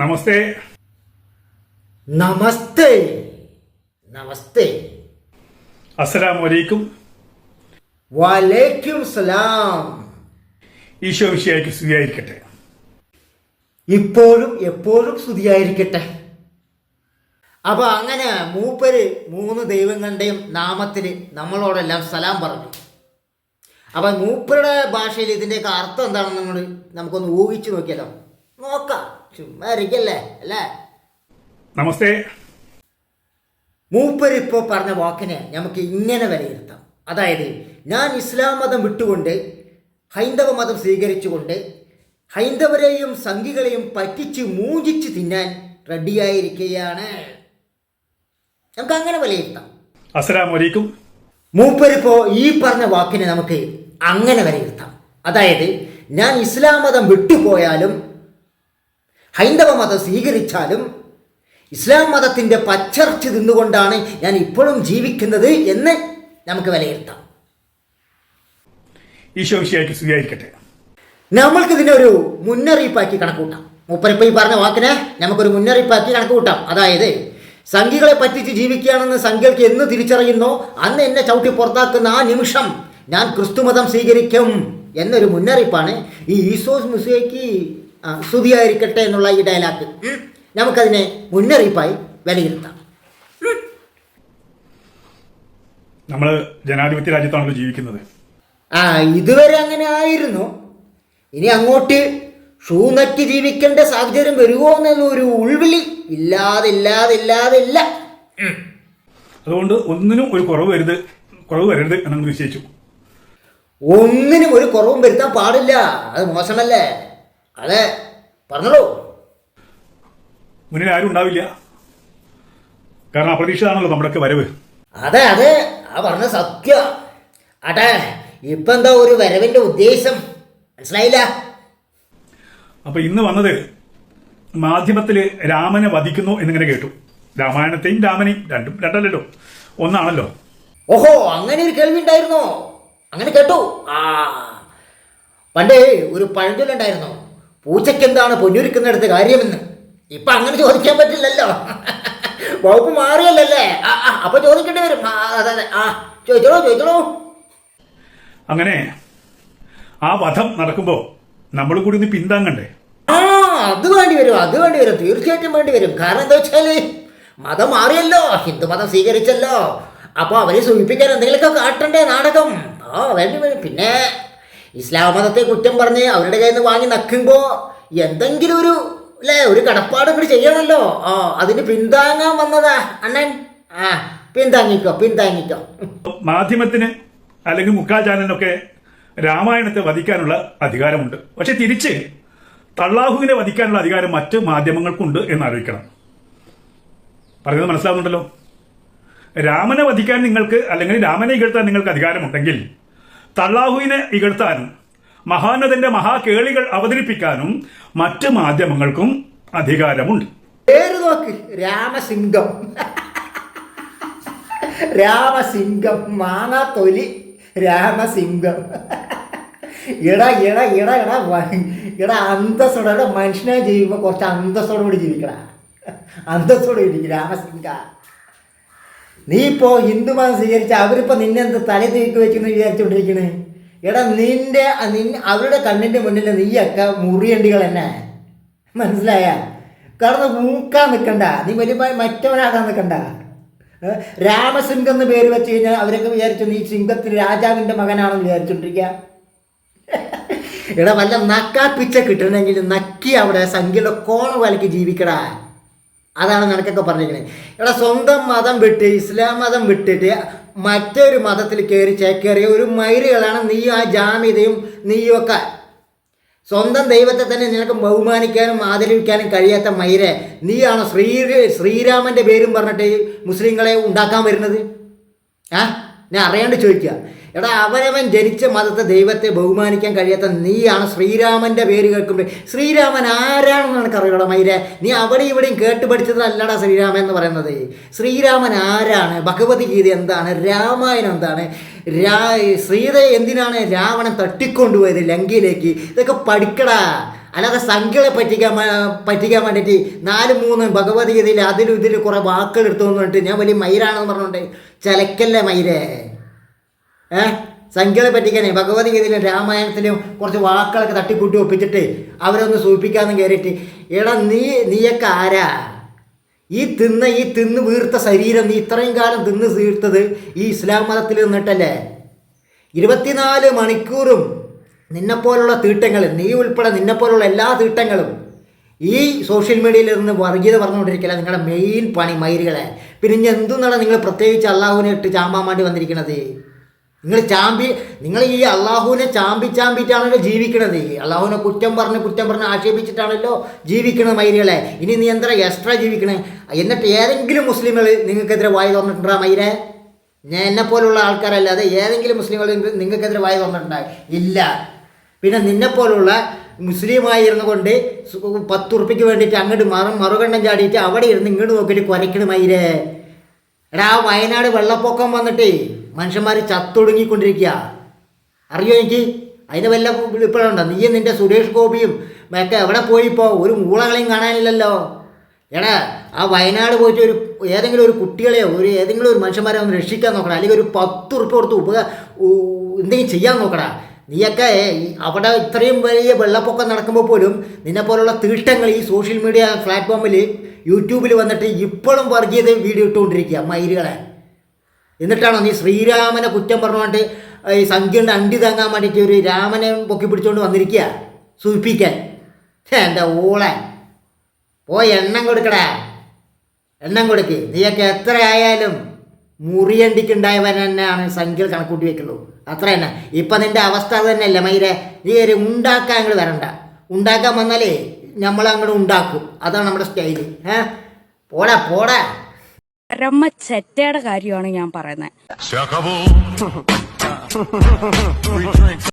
നമസ്തേ. നമസ്തേ. നമസ്തേ. അസ്സലാമു അലൈക്കും വലൈക്കും സലാം. ഈശോ വിഷയായിക്ക് സ്തുതിയായിരിക്കട്ടെ. ഇപ്പോഴും എപ്പോഴും സ്തുതിയായിരിക്കട്ടെ. അപ്പൊ അങ്ങനെ മൂപ്പര് മൂന്ന് ദൈവങ്ങളുടെയും നാമത്തിൽ നമ്മളോടെല്ലാം സലാം പറഞ്ഞു. അപ്പൊ മൂപ്പരുടെ ഭാഷയിൽ ഇതിന്റെയൊക്കെ അർത്ഥം എന്താണെന്ന് നമ്മൾ നമുക്കൊന്ന് ഊഹിച്ചു നോക്കിയാലോ? നോക്കാം. ചുമ്മാ ഇരിക്കല്ലേ അല്ലേ? നമസ്തേ. മൂപ്പർ ഇപ്പോൾ പറഞ്ഞ വാക്കിനെ നമുക്ക് ഇങ്ങനെ വിലയിരുത്താം. അതായത് ഞാൻ ഇസ്ലാം മതം വിട്ടുകൊണ്ട് ഹൈന്ദവ മതം സ്വീകരിച്ചുകൊണ്ട് ഹൈന്ദവരെയും സംഘികളെയും പറ്റിച്ച് മൂഞ്ചിച്ച് തിന്നാൻ റെഡിയായിരിക്കുകയാണ് നമുക്ക് അങ്ങനെ വിലയിരുത്താം. അസ്സലാമു അലൈക്കും മൂപ്പരിപ്പോ ഈ പറഞ്ഞ വാക്കിനെ നമുക്ക് അങ്ങനെ വിലയിരുത്താം. അതായത് ഞാൻ ഇസ്ലാം മതം വിട്ടുപോയാലും ഹൈന്ദവ മതം സ്വീകരിച്ചാലും ഇസ്ലാം മതത്തിന്റെ പച്ചർച്ച് നിന്നുകൊണ്ടാണ് ഞാൻ ഇപ്പോഴും ജീവിക്കുന്നത് എന്ന് നമുക്ക് വിലയിരുത്താം. ഈശോ വിഷയായിക്ക് സ്തുതിയായിരിക്കട്ടെ. നമ്മൾക്ക് ഇതിനൊരു മുന്നറിയിപ്പാക്കി കണക്കൂട്ടാം മൂപ്പരിപ്പോ ഈ പറഞ്ഞ വാക്കിനെ നമുക്കൊരു മുന്നറിയിപ്പാക്കി കണക്കുകൂട്ടാം. അതായത് സംഘികളെ പറ്റിച്ച് ജീവിക്കുകയാണെന്ന് സംഘികൾക്ക് എന്ന് തിരിച്ചറിയുന്നോ അന്ന് എന്നെ ചവിട്ടി പുറത്താക്കുന്ന ആ നിമിഷം ഞാൻ ക്രിസ്തുമതം സ്വീകരിക്കും എന്നൊരു മുന്നറിയിപ്പാണ് ഈ ഈസോസ് മുസേക്ക് സ്തുതിയായിരിക്കട്ടെ എന്നുള്ള ഈ ഡയലോഗ് നമുക്കതിനെ മുന്നറിയിപ്പായി വിലയിരുത്താം. നമ്മൾ ജനാധിപത്യ രാജ്യത്താണല്ലോ ജീവിക്കുന്നത്. ആ ഇതുവരെ അങ്ങനെ ആയിരുന്നു. ഇനി അങ്ങോട്ട് ഷൂ നക്കി ജീവിക്കേണ്ട സാഹചര്യം വരുമോ എന്നൊരു ഉൾവിളി ഇല്ലാതെ ഇല്ലാതെ ഇല്ലാതെ ഇല്ല. അതുകൊണ്ട് ഒന്നിനും ഒരു കുറവ് വരുത് കുറവ് വരരുത് എന്നങ്ങ് നിശ്ചയിച്ചു. ഒന്നിനും ഒരു കുറവും വരുത്താൻ പാടില്ല. അത് മോശമല്ലേ? അതെ പറഞ്ഞോളൂ. മുന്നിൽ ആരും ഉണ്ടാവില്ല. കാരണം അപ്രതീക്ഷിതമാണല്ലോ നമ്മുടെയൊക്കെ വരവ്. അതെ അതെ ആ പറഞ്ഞ സത്യ. അട്ടെ ഇപ്പൊ എന്താ ഒരു വരവിന്റെ ഉദ്ദേശം? മനസ്സിലായില്ല? അപ്പൊ ഇന്ന് വന്നത് മാധ്യമത്തിൽ രാമനെ വധിക്കുന്നു എന്നിങ്ങനെ കേട്ടു. രാമായണത്തെയും രാമനെയും രണ്ടും രണ്ടല്ലല്ലോ. ഒന്നാണല്ലോ. ഓഹോ അങ്ങനെ ഒരു കേൾവി ഉണ്ടായിരുന്നോ? അങ്ങനെ കേട്ടു. ആ പണ്ടേ ഒരു പഴഞ്ചൊല്ലുണ്ടായിരുന്നു? പൂച്ചയ്ക്ക് എന്താണ് പൊന്നുരുക്കുന്നിടത്ത് കാര്യമെന്ന്? ഇപ്പൊ അങ്ങനെ ചോദിക്കാൻ പറ്റില്ലല്ലോ. വകുപ്പ് മാറിയല്ലേ ആ ആ, അപ്പൊ ചോദിക്കേണ്ടി വരും. ആ, അതെ അതെ. ആ ചോദിച്ചോളൂ ചോദിച്ചോളൂ. അങ്ങനെ ആ വധം നടക്കുമ്പോൾ നമ്മൾ കൂടി ഒന്ന് പിന്താങ്ങണ്ടേ? ആ അത് വേണ്ടി വരും അത് വേണ്ടി വരും. തീർച്ചയായിട്ടും വേണ്ടി വരും. കാരണം എന്താ വെച്ചാൽ മതം മാറിയല്ലോ ഹിന്ദു മതം സ്വീകരിച്ചല്ലോ. അപ്പൊ അവരെ സൂചിപ്പിക്കാൻ എന്തെങ്കിലുമൊക്കെ കാട്ടണ്ടേ നാടകം? ആ വേണ്ടി വരും. പിന്നെ ഇസ്ലാം മതത്തെ കുറ്റം പറഞ്ഞ് അവരുടെ കയ്യിൽ നിന്ന് വാങ്ങി നക്കുമ്പോൾ എന്തെങ്കിലും ഒരു അല്ലേ ഒരു കടപ്പാട് കൂടി ചെയ്യണമല്ലോ ആ അതിന് പിന്താങ്ങാൻ വന്നതാ. അണ്ണൻ ആ പിന്താങ്ങിക്കോ പിന്താങ്ങിക്കോ. മാധ്യമത്തിന് അല്ലെങ്കിൽ മുക്കാൽ ചാനലിനൊക്കെ രാമായണത്തെ വധിക്കാനുള്ള അധികാരമുണ്ട്. പക്ഷെ തിരിച്ച് തള്ളാഹുവിനെ വധിക്കാനുള്ള അധികാരം മറ്റ് മാധ്യമങ്ങൾക്കുണ്ട് എന്ന് അറിയിക്കണം പറയുന്നത് മനസ്സിലാവുന്നുണ്ടല്ലോ? രാമനെ വധിക്കാൻ നിങ്ങൾക്ക് അല്ലെങ്കിൽ രാമനെ ഇകഴ്ത്താൻ നിങ്ങൾക്ക് അധികാരമുണ്ടെങ്കിൽ തള്ളാഹുവിനെ ഇകഴ്ത്താനും മഹാനതന്റെ മഹാകേളികൾ അവതരിപ്പിക്കാനും മറ്റ് മാധ്യമങ്ങൾക്കും അധികാരമുണ്ട്. പേര് നോക്ക്. രാമസിംഗം. രാമസിംഗം. മാങ്ങാ തൊലി രാമസിംഗം ഇട ഇട ഇട ഇട ഇട അന്തസ്സോടെ മനുഷ്യനെ ജീവിക്കുമ്പോൾ കുറച്ച് അന്തസ്സോടുകൂടി ജീവിക്കണ അന്തസ്സോടെ ഇരിക്കും. രാമസിംഗ. നീ ഇപ്പോ ഹിന്ദു മതം സ്വീകരിച്ച അവരിപ്പോ നിന്നെ എന്ത് തല തീക്ക് വെച്ചെന്ന് വിചാരിച്ചോണ്ടിരിക്കണേ? എടാ നിന്റെ അവരുടെ കണ്ണിന്റെ മുന്നിൽ നീയൊക്കെ മുറിയണ്ടികൾ തന്നെ മനസ്സിലായ? കടന്ന് മൂക്കാൻ നിൽക്കണ്ട നീ വലിയ മറ്റവനാകാൻ നിൽക്കണ്ട രാമസിംഹം എന്ന് പേര് വെച്ച് കഴിഞ്ഞാൽ അവരൊക്കെ വിചാരിച്ചു നീ സിംഹത്തിന് രാജാവിന്റെ മകനാണെന്ന് വിചാരിച്ചോണ്ടിരിക്ക. എടാ വല്ല നക്കാപ്പിച്ച കിട്ടണമെങ്കിൽ നക്കി അവിടെ സംഖ്യയുടെ കോണ വലക്ക് ജീവിക്കടാ. അതാണ് നിനക്കൊക്കെ പറഞ്ഞിരിക്കുന്നത് ഇവിടെ സ്വന്തം മതം വിട്ട് ഇസ്ലാം മതം വിട്ടിട്ട് മറ്റൊരു മതത്തിൽ കയറി ചേക്കേറിയ ഒരു മൈരുകളാണ് നീ ആ ജാമ്യതയും നീയൊക്കെ സ്വന്തം ദൈവത്തെ തന്നെ നിനക്ക് ബഹുമാനിക്കാനും ആദരിക്കാനും കഴിയാത്ത മൈരെ നീയാണ് ശ്രീ ശ്രീരാമന്റെ പേരും പറഞ്ഞിട്ട് മുസ്ലിങ്ങളെ ഉണ്ടാക്കാൻ വരുന്നത്? ആ? ഞാൻ അറിയാണ്ട് ചോദിക്കുക. എടാ അവനവൻ ജനിച്ച മതത്തെ ദൈവത്തെ ബഹുമാനിക്കാൻ കഴിയാത്ത നീയാണ് ശ്രീരാമന്റെ പേര് കേൾക്കുമ്പോൾ ശ്രീരാമൻ ആരാണെന്ന് നിനക്കറിയടാ മൈരെ? നീ അവിടെ ഇവിടെയും കേട്ട് പഠിച്ചതല്ലടാ ശ്രീരാമൻ എന്ന് പറയുന്നത്. ശ്രീരാമൻ ആരാണ്? ഭഗവത്ഗീത എന്താണ്? രാമായണം എന്താണ്? രാ ശ്രീതയെ എന്തിനാണ് രാവണൻ തട്ടിക്കൊണ്ടുപോയത് ലങ്കയിലേക്ക്? ഇതൊക്കെ പഠിക്കടാ. അല്ലാതെ സംഖ്യകളെ പറ്റിക്കാൻ പറ്റിക്കാൻ വേണ്ടിയിട്ട് നാല് മൂന്ന് ഭഗവത്ഗീതയിൽ അതിലും ഇതിലും കുറേ വാക്കുകൾ എടുത്തു വന്നിട്ട് ഞാൻ വലിയ മൈരാണെന്ന് പറഞ്ഞുകൊണ്ട് ചലക്കല്ലേ മയിരേ ഏ? സംഖ്യകളെ പറ്റിക്കാനേ ഭഗവത്ഗീതയിലും രാമായണത്തിലും കുറച്ച് വാക്കുകളൊക്കെ തട്ടിക്കൂട്ടി ഒപ്പിച്ചിട്ട് അവരൊന്ന് സൂചിപ്പിക്കാന്ന് കയറിയിട്ട് എടാ നീ നീയൊക്കെ ആരാ? ഈ തിന്ന ഈ തിന്ന് വീർത്ത ശരീരം നീ ഇത്രയും കാലം തിന്ന് തീർത്തത് ഈ ഇസ്ലാം മതത്തിൽ നിന്നിട്ടല്ലേ? ഇരുപത്തിനാല് മണിക്കൂറും നിന്നെപ്പോലുള്ള തീട്ടങ്ങൾ നീ ഉൾപ്പെടെ നിന്നെപ്പോലുള്ള എല്ലാ തീട്ടങ്ങളും ഈ സോഷ്യൽ മീഡിയയിൽ നിന്ന് വർഗീയത പറഞ്ഞുകൊണ്ടിരിക്കില്ല നിങ്ങളുടെ മെയിൻ പണി മയിലുകളെ. പിന്നെ ഇനി എന്തുന്നാണ് നിങ്ങൾ പ്രത്യേകിച്ച് അള്ളാഹുവിനെ ഇട്ട് ചാമ്പാൻ വേണ്ടി വന്നിരിക്കണത്? നിങ്ങൾ ചാമ്പി നിങ്ങൾ ഈ അള്ളാഹുവിനെ ചാമ്പി ചാമ്പിട്ടാണല്ലോ ജീവിക്കണത്. അള്ളാഹുവിനെ കുറ്റം പറഞ്ഞ് കുറ്റം പറഞ്ഞ് ആക്ഷേപിച്ചിട്ടാണല്ലോ ജീവിക്കണത് മൈരികളെ. ഇനി നീ എന്താ എക്സ്ട്രാ ജീവിക്കണേ? എന്നിട്ട് ഏതെങ്കിലും മുസ്ലിങ്ങൾ നിങ്ങൾക്കെതിരെ വായി തുറന്നിട്ടുണ്ടോ മൈരെ? ഞാൻ എന്നെ പോലുള്ള ആൾക്കാരല്ലാതെ ഏതെങ്കിലും മുസ്ലിങ്ങൾ നിങ്ങൾക്കെതിരെ വായി തുറന്നിട്ടുണ്ടായി ഇല്ല. പിന്നെ നിന്നെപ്പോലുള്ള മുസ്ലിമായിരുന്നു കൊണ്ട് പത്ത് ഉറുപ്പിക്ക് വേണ്ടിയിട്ട് അങ്ങോട്ട് മറ മറുകണ്ണം ചാടിയിട്ട് അവിടെ ഇരുന്ന് ഇങ്ങോട്ട് നോക്കിയിട്ട് കുരയ്ക്കണ മൈരേ. എടാ വയനാട് വെള്ളപ്പൊക്കം വന്നിട്ടേ. മനുഷ്യന്മാർ ചത്തൊടുങ്ങിക്കൊണ്ടിരിക്കുക അറിയോ എനിക്ക്? അതിന് വല്ല വിളിപ്പഴുണ്ടോ നീയും നിന്റെ സുരേഷ് ഗോപിയും ഒക്കെ എവിടെ പോയി പോയിപ്പോ? ഒരു മൂളകളെയും കാണാനില്ലല്ലോ. എടാ ആ വയനാട് പോയിട്ട് ഒരു ഏതെങ്കിലും ഒരു കുട്ടികളെയോ ഒരു ഏതെങ്കിലും ഒരു മനുഷ്യന്മാരെ ഒന്ന് രക്ഷിക്കാൻ നോക്കണം അല്ലെങ്കിൽ ഒരു പത്ത് ഉറുപ്പ് കൊടുത്ത് ഉപക എന്തെങ്കിലും ചെയ്യാൻ നോക്കടാ. നീയൊക്കെ അവിടെ ഇത്രയും വലിയ വെള്ളപ്പൊക്കം നടക്കുമ്പോൾ പോലും നിന്നെ പോലുള്ള തീട്ടങ്ങൾ ഈ സോഷ്യൽ മീഡിയ പ്ലാറ്റ്ഫോമിൽ യൂട്യൂബിൽ വന്നിട്ട് ഇപ്പോഴും വർഗീയത വീഡിയോ ഇട്ടുകൊണ്ടിരിക്കുക മയിലുകളെ. എന്നിട്ടാണോ നീ ശ്രീരാമനെ കുറ്റം പറഞ്ഞുകൊണ്ട് ഈ സംഖ്യയുടെ അണ്ടി താങ്ങാൻ വേണ്ടിയിട്ട് ഒരു രാമനെ പൊക്കി പിടിച്ചുകൊണ്ട് വന്നിരിക്കുക സൂചിപ്പിക്കാൻ എന്റെ ഓളെ പോയി എണ്ണം കൊടുക്കടാ. എണ്ണം കൊടുക്ക്. നീയൊക്കെ എത്ര ആയാലും മുറിയണ്ടിക്കുണ്ടായവൻ തന്നെയാണ് സംഖ്യയിൽ കണക്കൂട്ടി വെക്കുള്ളൂ അത്ര തന്നെ. ഇപ്പം നിന്റെ അവസ്ഥ അത് തന്നെയല്ലേ മൈരെ? നീ ഒരു ഉണ്ടാക്കാൻ അങ്ങോട്ട് വരണ്ട. ഉണ്ടാക്കാൻ വന്നാലേ നമ്മൾ അങ്ങോട്ട് ഉണ്ടാക്കും. അതാണ് നമ്മുടെ സ്റ്റൈൽ. ഏ? പോടാ പോടാ. പരമ ചെറ്റയുടെ കാര്യമാണ് ഞാൻ പറയുന്നത്.